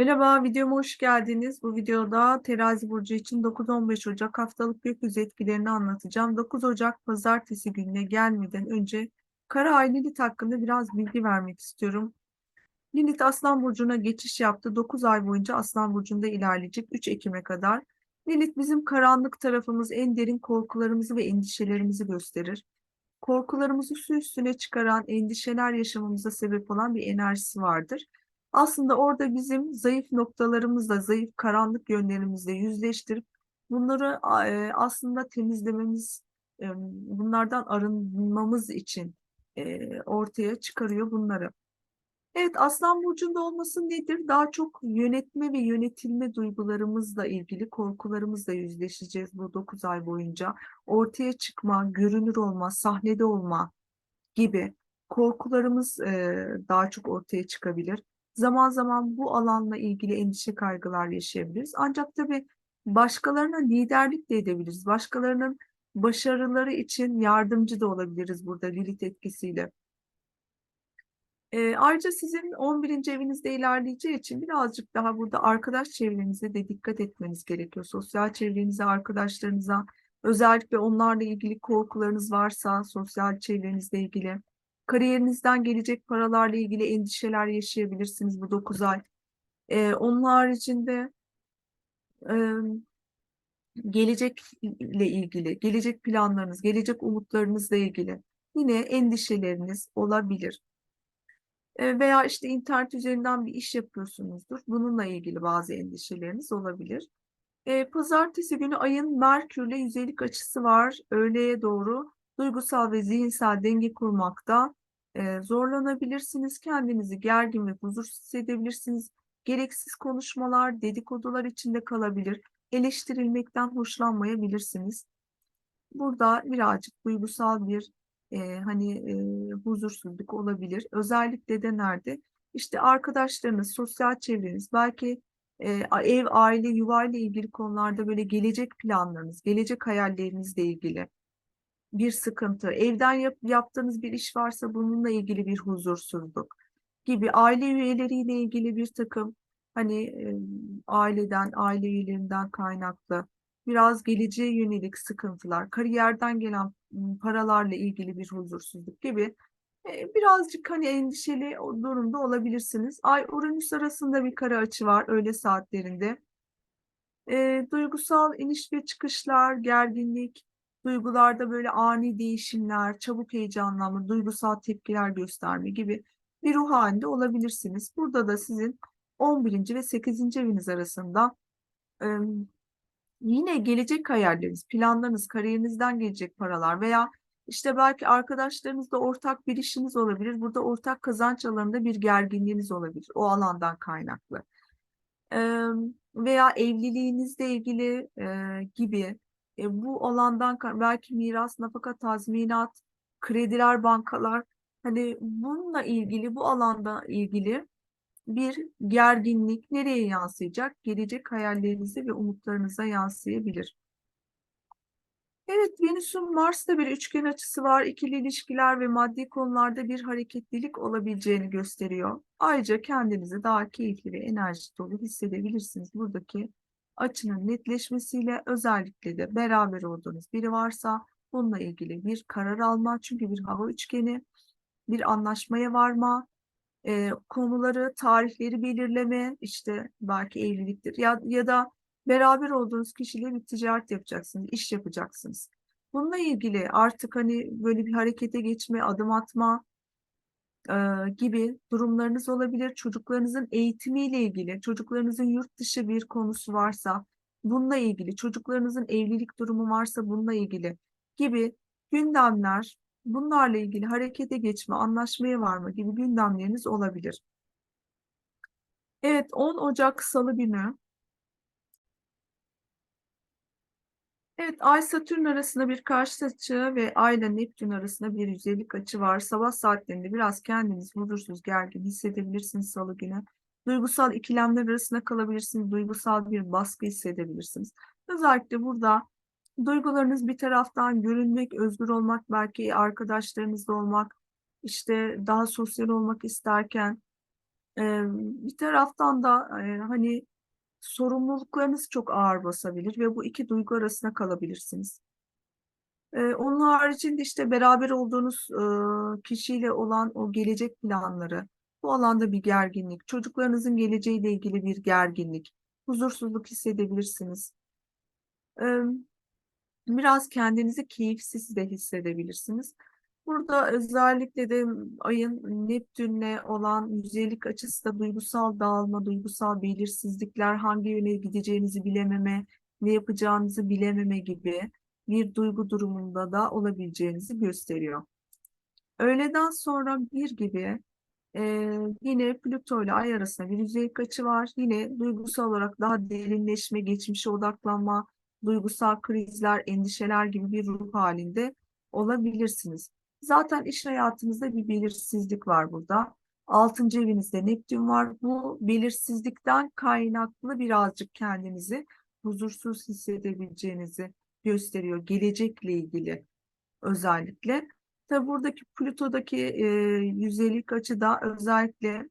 Merhaba, videoma hoş geldiniz. Bu videoda Terazi Burcu için 9-15 Ocak haftalık gökyüzü etkilerini anlatacağım. 9 Ocak Pazartesi gününe gelmeden önce Kara Ay Lilith hakkında biraz bilgi vermek istiyorum. Lilith Aslan Burcu'na geçiş yaptı. 9 ay boyunca Aslan Burcu'nda ilerleyecek 3 Ekim'e kadar. Lilith bizim karanlık tarafımız, en derin korkularımızı ve endişelerimizi gösterir. Korkularımızı su üstüne çıkaran, endişeler yaşamamıza sebep olan bir enerjisi vardır. Aslında orada bizim zayıf noktalarımızla, zayıf karanlık yönlerimizle yüzleştirip bunları e, aslında temizlememiz, e, bunlardan arınmamız için e, ortaya çıkarıyor bunları. Evet, Aslan Burcu'nda olması nedir? Daha çok yönetme ve yönetilme duygularımızla ilgili korkularımızla yüzleşeceğiz bu 9 ay boyunca. Ortaya çıkma, görünür olma, sahnede olma gibi korkularımız daha çok ortaya çıkabilir. Zaman zaman bu alanla ilgili endişe kaygılar yaşayabiliriz. Ancak tabii başkalarına liderlik de edebiliriz. Başkalarının başarıları için yardımcı da olabiliriz burada Lilith etkisiyle. E, ayrıca sizin 11. evinizde ilerleyeceği için birazcık daha burada arkadaş çevrenize de dikkat etmeniz gerekiyor. Sosyal çevrenize, arkadaşlarınıza, özellikle onlarla ilgili korkularınız varsa, sosyal çevrenizle ilgili, kariyerinizden gelecek paralarla ilgili endişeler yaşayabilirsiniz bu 9 ay. E, onun haricinde e, gelecekle ilgili, gelecek planlarınız, gelecek umutlarınızla ilgili yine endişeleriniz olabilir veya işte internet üzerinden bir iş yapıyorsunuzdur. Bununla ilgili bazı endişeleriniz olabilir. Pazartesi günü ayın Merkürle yüzeylik açısı var. Öğleye doğru duygusal ve zihinsel denge kurmakta zorlanabilirsiniz. Kendinizi gergin ve huzursuz hissedebilirsiniz. Gereksiz konuşmalar, dedikodular içinde kalabilir. Eleştirilmekten hoşlanmayabilirsiniz. Burada birazcık duygusal bir e, hani e, huzursuzluk olabilir. Özellikle de nerede? İşte arkadaşlarınız, sosyal çevreniz, belki e, ev, aile, yuva ilgili konularda böyle gelecek planlarınız, gelecek hayallerinizle ilgili bir sıkıntı, evden yap, yaptığınız bir iş varsa bununla ilgili bir huzursuzluk gibi aile üyeleriyle ilgili bir takım hani e, aileden, aile üyelerinden kaynaklı biraz geleceğe yönelik sıkıntılar, kariyerden gelen paralarla ilgili bir huzursuzluk gibi e, birazcık hani endişeli durumda olabilirsiniz. Ay Uranüs arasında bir kara açı var öğle saatlerinde. E, duygusal iniş ve çıkışlar, gerginlik, duygularda böyle ani değişimler, çabuk heyecanlanma, duygusal tepkiler gösterme gibi bir ruh halinde olabilirsiniz. Burada da sizin 11. ve 8. eviniz arasında yine gelecek hayalleriniz, planlarınız, kariyerinizden gelecek paralar veya işte belki arkadaşlarınızla ortak bir işiniz olabilir. Burada ortak kazanç alanında bir gerginliğiniz olabilir. O alandan kaynaklı. Ee, veya evliliğinizle ilgili e, gibi e, bu alandan belki miras, nafaka, tazminat, krediler, bankalar hani bununla ilgili bu alanda ilgili bir gerginlik nereye yansıyacak? Gelecek hayallerinize ve umutlarınıza yansıyabilir. Evet, Venüs'ün Mars'ta bir üçgen açısı var. İkili ilişkiler ve maddi konularda bir hareketlilik olabileceğini gösteriyor. Ayrıca kendinizi daha keyifli ve enerji dolu hissedebilirsiniz. Buradaki açının netleşmesiyle özellikle de beraber olduğunuz biri varsa bununla ilgili bir karar alma. Çünkü bir hava üçgeni, bir anlaşmaya varma, e, konuları, tarihleri belirleme, işte belki evliliktir ya, ya da beraber olduğunuz kişiyle bir ticaret yapacaksınız, iş yapacaksınız. Bununla ilgili artık hani böyle bir harekete geçme, adım atma e, gibi durumlarınız olabilir. Çocuklarınızın eğitimiyle ilgili, çocuklarınızın yurt dışı bir konusu varsa bununla ilgili, çocuklarınızın evlilik durumu varsa bununla ilgili gibi gündemler bunlarla ilgili harekete geçme, anlaşmaya varma gibi gündemleriniz olabilir. Evet 10 Ocak Salı günü Evet, Ay Satürn arasında bir karşı açı ve Ay ile Neptün arasında bir yüzeylik açı var. Sabah saatlerinde biraz kendiniz huzursuz, gergin hissedebilirsiniz salı günü. Duygusal ikilemler arasında kalabilirsiniz. Duygusal bir baskı hissedebilirsiniz. Özellikle burada Duygularınız bir taraftan görünmek, özgür olmak, belki arkadaşlarınızla olmak, işte daha sosyal olmak isterken bir taraftan da hani sorumluluklarınız çok ağır basabilir ve bu iki duygu arasında kalabilirsiniz. Ee, onun haricinde işte beraber olduğunuz e, kişiyle olan o gelecek planları, bu alanda bir gerginlik, çocuklarınızın geleceğiyle ilgili bir gerginlik, huzursuzluk hissedebilirsiniz. Ee, biraz kendinizi keyifsiz de hissedebilirsiniz. Burada özellikle de ayın Neptün'le olan yüzeylik açısı da duygusal dağılma, duygusal belirsizlikler, hangi yöne gideceğinizi bilememe, ne yapacağınızı bilememe gibi bir duygu durumunda da olabileceğinizi gösteriyor. Öğleden sonra bir gibi e, yine Plüto ile Ay arasında bir yüzeylik açı var. Yine duygusal olarak daha derinleşme, geçmişe odaklanma, duygusal krizler, endişeler gibi bir ruh halinde olabilirsiniz. Zaten iş hayatınızda bir belirsizlik var burada. Altıncı evinizde Neptün var. Bu belirsizlikten kaynaklı birazcık kendinizi huzursuz hissedebileceğinizi gösteriyor. Gelecekle ilgili özellikle. Tabi buradaki Plüto'daki e, yüzeylik açıda özellikle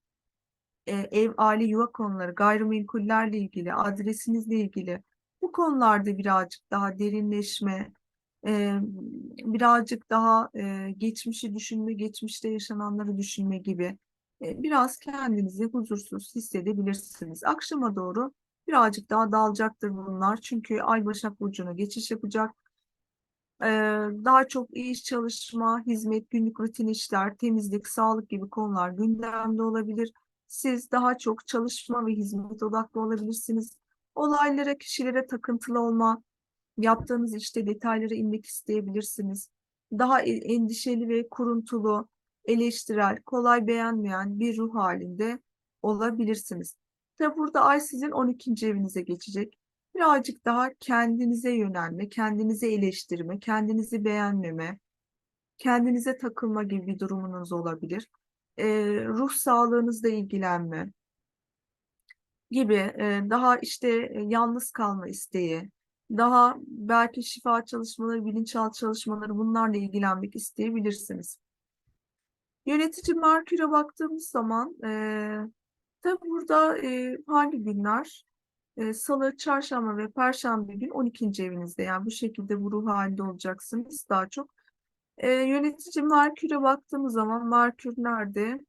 e, ev, aile, yuva konuları, gayrimenkullerle ilgili, adresinizle ilgili bu konularda birazcık daha derinleşme, e, birazcık daha e, geçmişi düşünme, geçmişte yaşananları düşünme gibi e, biraz kendinizi huzursuz hissedebilirsiniz. Akşama doğru birazcık daha dalacaktır bunlar. Çünkü Ay Başak Burcu'na geçiş yapacak. E, daha çok iş, çalışma, hizmet, günlük rutin işler, temizlik, sağlık gibi konular gündemde olabilir. Siz daha çok çalışma ve hizmet odaklı olabilirsiniz. Olaylara, kişilere takıntılı olma, yaptığınız işte detaylara inmek isteyebilirsiniz. Daha e- endişeli ve kuruntulu, eleştirel, kolay beğenmeyen bir ruh halinde olabilirsiniz. Tabi burada ay sizin 12. evinize geçecek. Birazcık daha kendinize yönelme, kendinizi eleştirme, kendinizi beğenmeme, kendinize takılma gibi bir durumunuz olabilir. Ee, ruh sağlığınızla ilgilenme gibi e, daha işte e, yalnız kalma isteği, daha belki şifa çalışmaları, bilinçaltı çalışmaları bunlarla ilgilenmek isteyebilirsiniz. Yönetici Merkür'e baktığımız zaman e, tabi burada e, hangi günler? E, Salı, Çarşamba ve Perşembe gün 12. evinizde yani bu şekilde bu ruh halinde olacaksınız daha çok. E, yönetici Merkür'e baktığımız zaman Merkür nerede?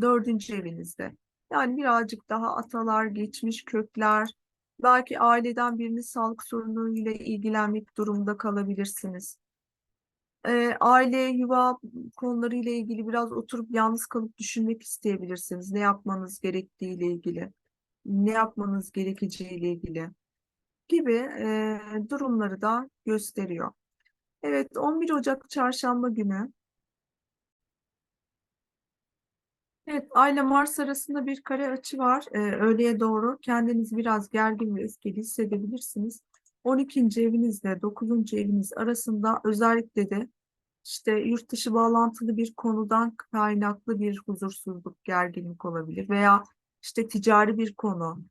Dördüncü evinizde. Yani birazcık daha atalar, geçmiş kökler, belki aileden birinin sağlık sorunuyla ilgilenmek durumunda kalabilirsiniz. Ee, aile, yuva konularıyla ilgili biraz oturup yalnız kalıp düşünmek isteyebilirsiniz. Ne yapmanız gerektiğiyle ilgili, ne yapmanız gerekeceğiyle ilgili gibi e, durumları da gösteriyor. Evet, 11 Ocak Çarşamba günü Evet, Ay ile Mars arasında bir kare açı var. Ee, öğleye doğru kendinizi biraz gergin ve öfkeli hissedebilirsiniz. 12. evinizle 9. eviniz arasında özellikle de işte yurt dışı bağlantılı bir konudan kaynaklı bir huzursuzluk, gerginlik olabilir veya işte ticari bir konu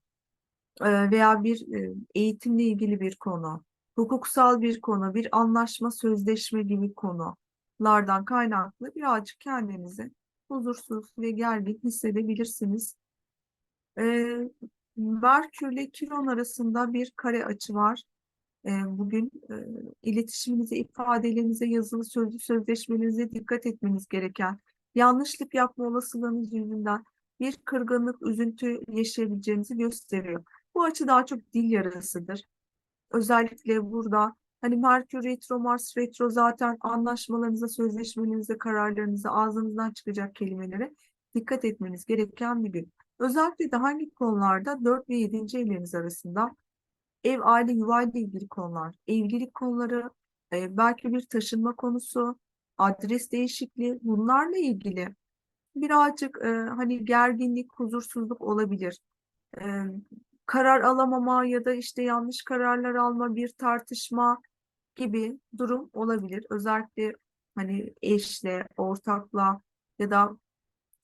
e, veya bir e, eğitimle ilgili bir konu, hukuksal bir konu, bir anlaşma, sözleşme gibi konulardan kaynaklı birazcık kendinizi huzursuz ve gergin hissedebilirsiniz. Ee, Merkür ile Kiron arasında bir kare açı var. Ee, bugün e, iletişiminize, ifadelerinize, yazılı sözlü sözleşmelerinize dikkat etmeniz gereken, yanlışlık yapma olasılığınız yüzünden bir kırgınlık, üzüntü yaşayabileceğinizi gösteriyor. Bu açı daha çok dil yarasıdır. Özellikle burada Hani Merkür Retro, Mars Retro zaten anlaşmalarınıza, sözleşmelerinize, kararlarınıza, ağzınızdan çıkacak kelimelere dikkat etmeniz gereken bir gün. Özellikle de hangi konularda 4 ve 7. evleriniz arasında ev, aile, yuva ile ilgili konular, evlilik konuları, e, belki bir taşınma konusu, adres değişikliği bunlarla ilgili birazcık e, hani gerginlik, huzursuzluk olabilir. E, karar alamama ya da işte yanlış kararlar alma, bir tartışma, gibi durum olabilir. Özellikle hani eşle, ortakla ya da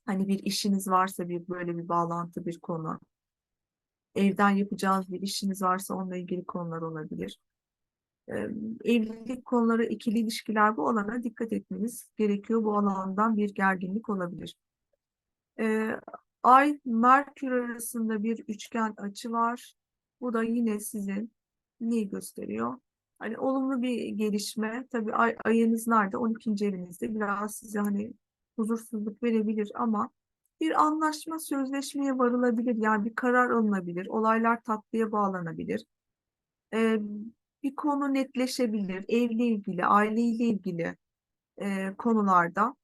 hani bir işiniz varsa bir böyle bir bağlantı bir konu. Evden yapacağınız bir işiniz varsa onunla ilgili konular olabilir. Evlilik konuları, ikili ilişkiler bu alana dikkat etmeniz gerekiyor. Bu alandan bir gerginlik olabilir. Ee, Ay Merkür arasında bir üçgen açı var. Bu da yine sizin neyi gösteriyor? Hani olumlu bir gelişme. Tabii ay, ayınız nerede? 12. evinizde. Biraz size hani huzursuzluk verebilir ama bir anlaşma, sözleşmeye varılabilir. Yani bir karar alınabilir. Olaylar tatlıya bağlanabilir. Ee, bir konu netleşebilir. Evle ilgili, aileyle ilgili e, konularda.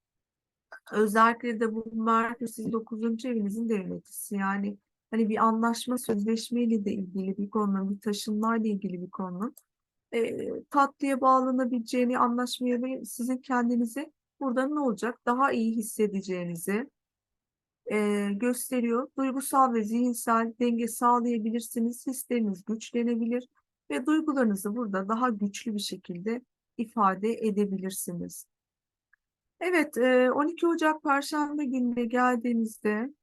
Özellikle de bu Merkür sizin 9. evinizin de yöneticisi. Yani hani bir anlaşma, sözleşmeyle de ilgili bir konunun, bir taşınmayla ilgili bir konunun e, tatlıya bağlanabileceğini, anlaşmaya ve sizin kendinizi burada ne olacak? Daha iyi hissedeceğinizi e, gösteriyor. Duygusal ve zihinsel denge sağlayabilirsiniz. Hisleriniz güçlenebilir ve duygularınızı burada daha güçlü bir şekilde ifade edebilirsiniz. Evet, e, 12 Ocak Perşembe gününe geldiğimizde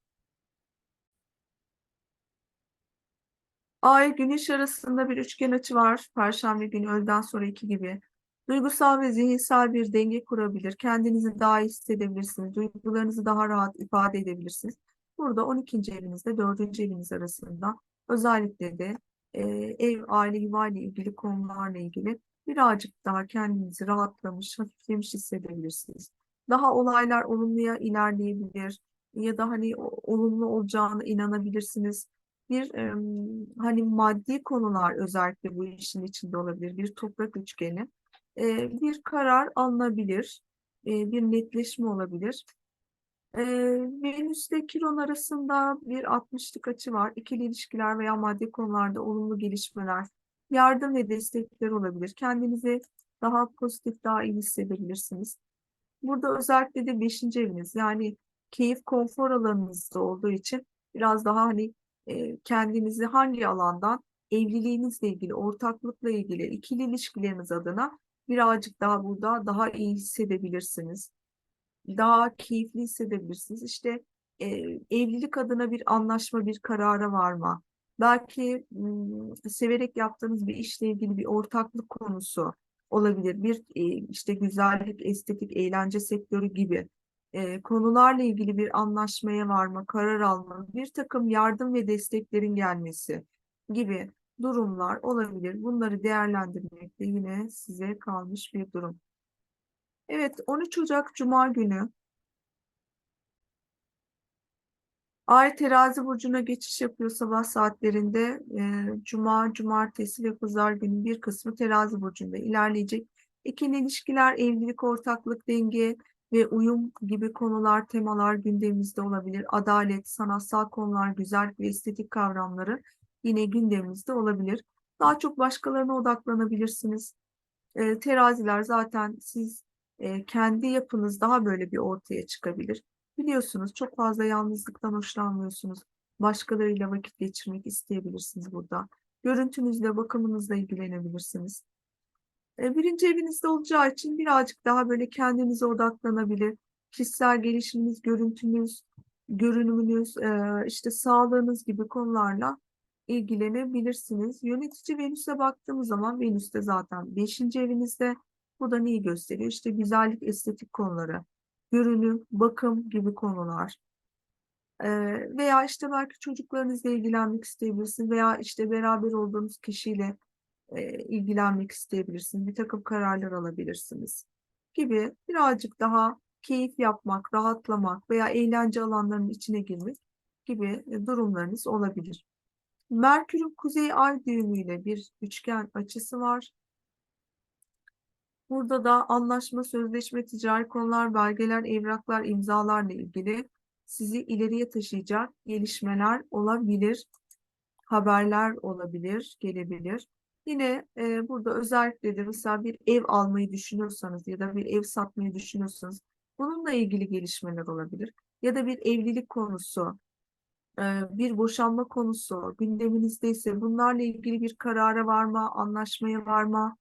Ay Güneş arasında bir üçgen açı var. Perşembe günü öğleden sonra iki gibi. Duygusal ve zihinsel bir denge kurabilir. Kendinizi daha iyi hissedebilirsiniz. Duygularınızı daha rahat ifade edebilirsiniz. Burada 12. evinizde 4. eviniz arasında özellikle de e, ev, aile, yuva ile ilgili konularla ilgili birazcık daha kendinizi rahatlamış, hafiflemiş hissedebilirsiniz. Daha olaylar olumluya ilerleyebilir ya da hani olumlu olacağına inanabilirsiniz bir em, hani maddi konular özellikle bu işin içinde olabilir. Bir toprak üçgeni. E, bir karar alınabilir. E, bir netleşme olabilir. E, Venüs'te Kiron arasında bir 60'lık açı var. İkili ilişkiler veya maddi konularda olumlu gelişmeler, yardım ve destekler olabilir. Kendinizi daha pozitif, daha iyi hissedebilirsiniz. Burada özellikle de beşinci eviniz yani keyif konfor alanınızda olduğu için biraz daha hani e, kendinizi hangi alandan evliliğinizle ilgili, ortaklıkla ilgili, ikili ilişkileriniz adına birazcık daha burada daha iyi hissedebilirsiniz. Daha keyifli hissedebilirsiniz. İşte e, evlilik adına bir anlaşma, bir karara varma. Belki severek yaptığınız bir işle ilgili bir ortaklık konusu olabilir. Bir işte güzellik, estetik, eğlence sektörü gibi e, konularla ilgili bir anlaşmaya varma, karar alma, bir takım yardım ve desteklerin gelmesi gibi durumlar olabilir. Bunları değerlendirmek de yine size kalmış bir durum. Evet, 13 Ocak Cuma günü Ay terazi burcuna geçiş yapıyor sabah saatlerinde. E, Cuma, cumartesi ve pazar günü bir kısmı terazi burcunda ilerleyecek. İkili ilişkiler, evlilik, ortaklık, denge ve uyum gibi konular, temalar gündemimizde olabilir. Adalet, sanatsal konular, güzellik ve estetik kavramları yine gündemimizde olabilir. Daha çok başkalarına odaklanabilirsiniz. E, teraziler zaten siz e, kendi yapınız daha böyle bir ortaya çıkabilir. Biliyorsunuz çok fazla yalnızlıktan hoşlanmıyorsunuz. Başkalarıyla vakit geçirmek isteyebilirsiniz burada. Görüntünüzle, bakımınızla ilgilenebilirsiniz. E, birinci evinizde olacağı için birazcık daha böyle kendinize odaklanabilir. Kişisel gelişiminiz, görüntünüz, görünümünüz, e, işte sağlığınız gibi konularla ilgilenebilirsiniz. Yönetici Venüs'e baktığımız zaman Venüs de zaten 5. evinizde. Bu da neyi gösteriyor? İşte güzellik, estetik konuları, görünüm, bakım gibi konular. E, veya işte belki çocuklarınızla ilgilenmek isteyebilirsiniz veya işte beraber olduğunuz kişiyle e, ilgilenmek isteyebilirsiniz. Bir takım kararlar alabilirsiniz gibi birazcık daha keyif yapmak, rahatlamak veya eğlence alanlarının içine girmek gibi e, durumlarınız olabilir. Merkür'ün kuzey ay düğümüyle bir üçgen açısı var. Burada da anlaşma, sözleşme, ticari konular, belgeler, evraklar, imzalarla ilgili sizi ileriye taşıyacak gelişmeler olabilir, haberler olabilir, gelebilir. Yine e, burada özellikle de mesela bir ev almayı düşünüyorsanız ya da bir ev satmayı düşünüyorsanız bununla ilgili gelişmeler olabilir. Ya da bir evlilik konusu, e, bir boşanma konusu gündeminizdeyse bunlarla ilgili bir karara varma, anlaşmaya varma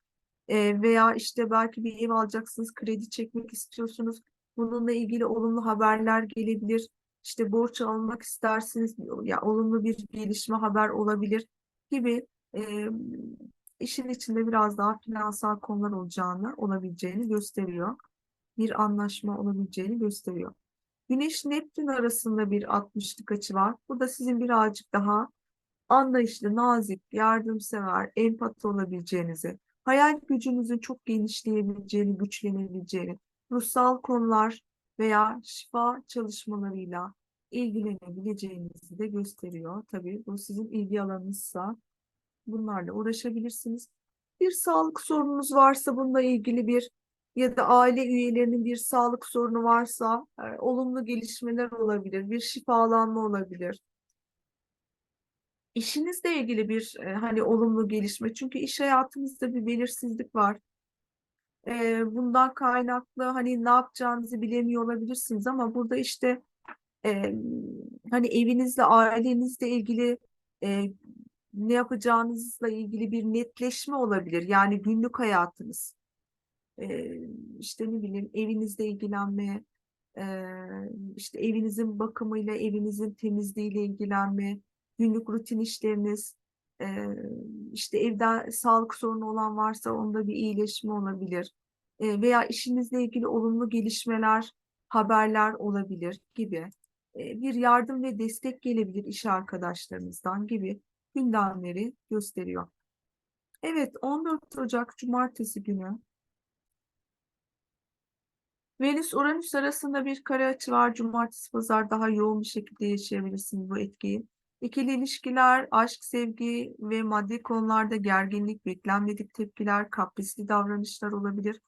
e, veya işte belki bir ev alacaksınız, kredi çekmek istiyorsunuz. Bununla ilgili olumlu haberler gelebilir. İşte borç almak istersiniz, ya olumlu bir gelişme haber olabilir gibi e, işin içinde biraz daha finansal konular olacağını, olabileceğini gösteriyor. Bir anlaşma olabileceğini gösteriyor. Güneş Neptün arasında bir 60'lık açı var. Bu da sizin birazcık daha anlayışlı, nazik, yardımsever, empati olabileceğinizi, hayal gücünüzün çok genişleyebileceğini, güçlenebileceğini, ruhsal konular veya şifa çalışmalarıyla ilgilenebileceğinizi de gösteriyor. Tabii bu sizin ilgi alanınızsa bunlarla uğraşabilirsiniz. Bir sağlık sorununuz varsa bununla ilgili bir ya da aile üyelerinin bir sağlık sorunu varsa e, olumlu gelişmeler olabilir, bir şifalanma olabilir. İşinizle ilgili bir e, hani olumlu gelişme çünkü iş hayatınızda bir belirsizlik var. E, bundan kaynaklı hani ne yapacağınızı bilemiyor olabilirsiniz ama burada işte e, hani evinizle, ailenizle ilgili e, ne yapacağınızla ilgili bir netleşme olabilir. Yani günlük hayatınız. E, işte ne bileyim evinizle ilgilenme, e, işte evinizin bakımıyla, evinizin temizliğiyle ilgilenme, günlük rutin işleriniz, e, işte evde sağlık sorunu olan varsa onda bir iyileşme olabilir. E, veya işinizle ilgili olumlu gelişmeler, haberler olabilir gibi. E, bir yardım ve destek gelebilir iş arkadaşlarınızdan gibi gündemleri gösteriyor. Evet 14 Ocak Cumartesi günü Venüs Uranüs arasında bir kare açı var. Cumartesi pazar daha yoğun bir şekilde yaşayabilirsiniz bu etkiyi. İkili ilişkiler, aşk, sevgi ve maddi konularda gerginlik, beklenmedik tepkiler, kaprisli davranışlar olabilir.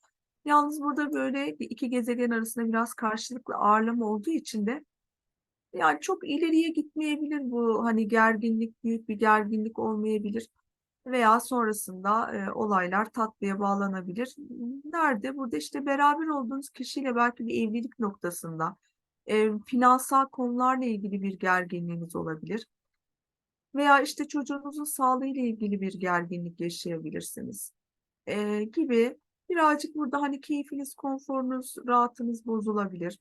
Yalnız burada böyle iki gezegen arasında biraz karşılıklı ağırlama olduğu için de yani çok ileriye gitmeyebilir bu hani gerginlik, büyük bir gerginlik olmayabilir veya sonrasında e, olaylar tatlıya bağlanabilir. Nerede? Burada işte beraber olduğunuz kişiyle belki bir evlilik noktasında e, finansal konularla ilgili bir gerginliğiniz olabilir. Veya işte çocuğunuzun sağlığıyla ilgili bir gerginlik yaşayabilirsiniz. E, gibi birazcık burada hani keyfiniz, konforunuz, rahatınız bozulabilir.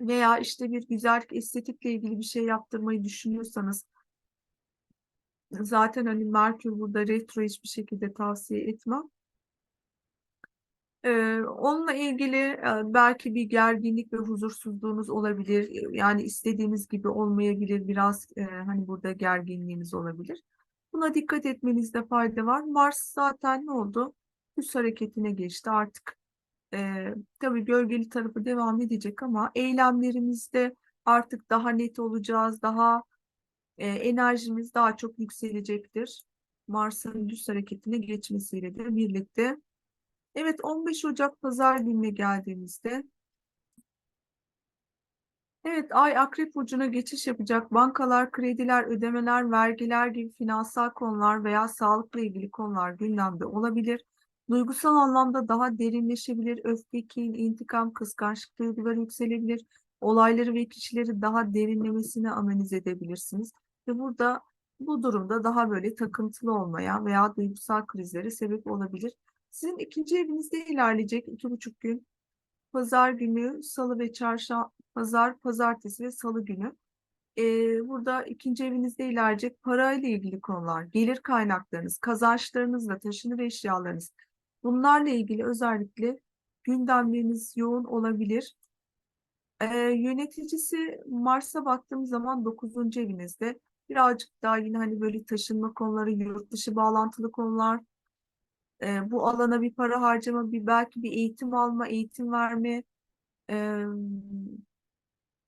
Veya işte bir güzellik, estetikle ilgili bir şey yaptırmayı düşünüyorsanız Zaten hani Merkür burada retro hiçbir şekilde tavsiye etmem. Ee, onunla ilgili e, belki bir gerginlik ve huzursuzluğunuz olabilir. Yani istediğiniz gibi olmayabilir. Biraz e, hani burada gerginliğiniz olabilir. Buna dikkat etmenizde fayda var. Mars zaten ne oldu? Üst hareketine geçti artık. E, tabii gölgeli tarafı devam edecek ama eylemlerimizde artık daha net olacağız, daha e, enerjimiz daha çok yükselecektir. Mars'ın düz hareketine geçmesiyle de birlikte. Evet 15 Ocak Pazar gününe geldiğimizde Evet, ay Akrep Burcu'na geçiş yapacak. Bankalar, krediler, ödemeler, vergiler gibi finansal konular veya sağlıkla ilgili konular gündemde olabilir. Duygusal anlamda daha derinleşebilir. Öfke, kin, intikam, kıskançlık duyguları yükselebilir. Olayları ve kişileri daha derinlemesine analiz edebilirsiniz. Ve burada bu durumda daha böyle takıntılı olmaya veya duygusal krizlere sebep olabilir. Sizin ikinci evinizde ilerleyecek iki buçuk gün. Pazar günü, salı ve çarşamba, pazar, pazartesi ve salı günü. Ee, burada ikinci evinizde ilerleyecek parayla ilgili konular, gelir kaynaklarınız, kazançlarınızla taşınır eşyalarınız. Bunlarla ilgili özellikle gündemleriniz yoğun olabilir. Ee, yöneticisi Mars'a baktığım zaman 9. evinizde birazcık daha yine hani böyle taşınma konuları, yurt dışı bağlantılı konular, e, bu alana bir para harcama, bir belki bir eğitim alma, eğitim verme, e,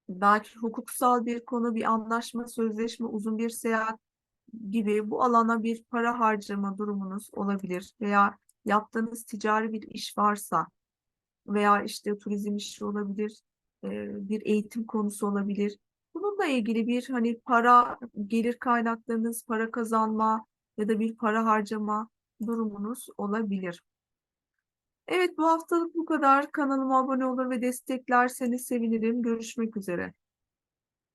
belki hukuksal bir konu, bir anlaşma, sözleşme, uzun bir seyahat gibi bu alana bir para harcama durumunuz olabilir veya yaptığınız ticari bir iş varsa veya işte turizm işi olabilir, bir eğitim konusu olabilir. Bununla ilgili bir hani para, gelir kaynaklarınız, para kazanma ya da bir para harcama durumunuz olabilir. Evet bu haftalık bu kadar. Kanalıma abone olur ve desteklerseniz sevinirim. Görüşmek üzere.